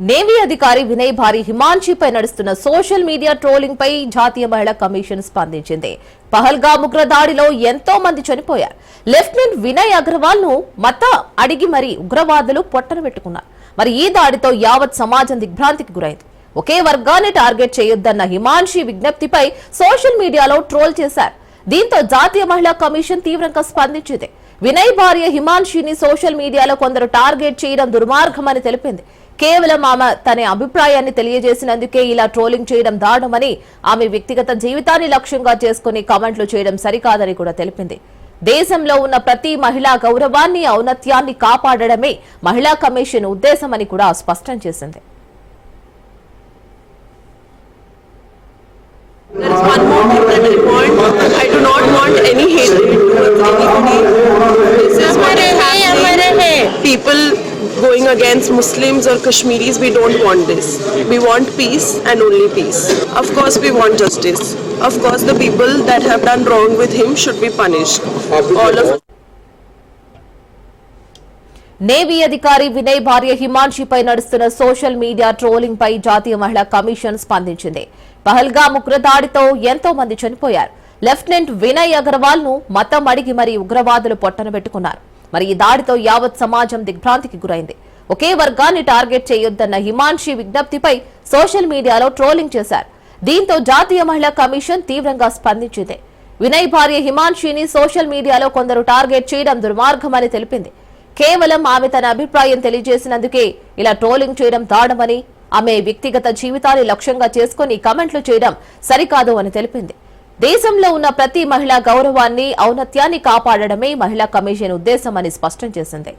Navy అధికారి వినయ్ భారీ హిమాన్షిపై నడుస్తున్న సోషల్ మీడియా ట్రోలింగ్ పై జాతీయ మహిళా కమిషన్ స్పందించింది. పహల్గా ఉగ్ర దాడిలో ఎంతో మంది చనిపోయారు. లెఫ్టినెంట్ వినయ్ అగర్వాల్ను మత అడిగి మరీ ఉగ్రవాదులు పొట్టన పెట్టుకున్నారు. మరి ఈ దాడితో యావత్ సమాజం దిగ్భ్రాంతికి గురైంది. ఒకే వర్గాన్ని టార్గెట్ చేయొద్దన్న హిమాన్షి విజ్ఞప్తిపై సోషల్ మీడియాలో ట్రోల్ చేశారు. దీంతో జాతీయ మహిళా కమిషన్ తీవ్రంగా స్పందించింది. వినయ్ భార్య హిమాన్షిని సోషల్ మీడియాలో కొందరు టార్గెట్ చేయడం దుర్మార్గమని తెలిపింది. కేవలం ఆమె తన అభిప్రాయాన్ని తెలియజేసినందుకే ఇలా ట్రోలింగ్ చేయడం దారుణమని ఆమె వ్యక్తిగత జీవితాన్ని లక్ష్యంగా చేసుకుని కామెంట్లు చేయడం సరికాదని కూడా తెలిపింది దేశంలో ఉన్న ప్రతి మహిళా గౌరవాన్ని ఔన్నత్యాన్ని కాపాడడమే మహిళా కమిషన్ ఉద్దేశమని కూడా స్పష్టం చేసింది There is one more thing that I want. I do not want any hatred towards anybody. This is what is happening. People going against Muslims or Kashmiris, we don't want this. We want peace and only peace. Of course, we want justice. Of course, the people that have done wrong with him should be punished. All of navy అధికారి వినయ్ భార్య హిమాన్షిపై నడుస్తున్న social media trolling పై జాతీయ మహిళా commission స్పందించింది పహల్గా ఉగ్రదాడితో ఎంతో మంది చనిపోయారు lieutenant Vinay అగర్వాల్ను మతం అడిగి మరీ ఉగ్రవాదులు పొట్టనబెట్టుకున్నారు మరి ఈ దాడితో యావత్ సమాజం దిగ్భ్రాంతికి గురైంది. ఒకే వర్గాన్ని టార్గెట్ చేయొద్దన్న హిమాన్షి విజ్ఞప్తిపై సోషల్ మీడియాలో ట్రోలింగ్ చేశారు. దీంతో జాతీయ మహిళా కమిషన్ తీవ్రంగా స్పందించింది. వినయ్ భార్య హిమాన్షిని సోషల్ మీడియాలో కొందరు టార్గెట్ చేయడం దుర్మార్గమని తెలిపింది. కేవలం ఆమె తన అభిప్రాయం తెలియజేసినందుకే ఇలా ట్రోలింగ్ చేయడం దాడమని ఆమె వ్యక్తిగత జీవితాన్ని లక్ష్యంగా చేసుకుని కమెంట్లు చేయడం సరికాదు అని తెలిపింది. దేశంలో ఉన్న ప్రతి మహిళా గౌరవాన్ని ఔన్నత్యాన్ని కాపాడడమే మహిళా కమిషన్ ఉద్దేశమని స్పష్టం చేసింది.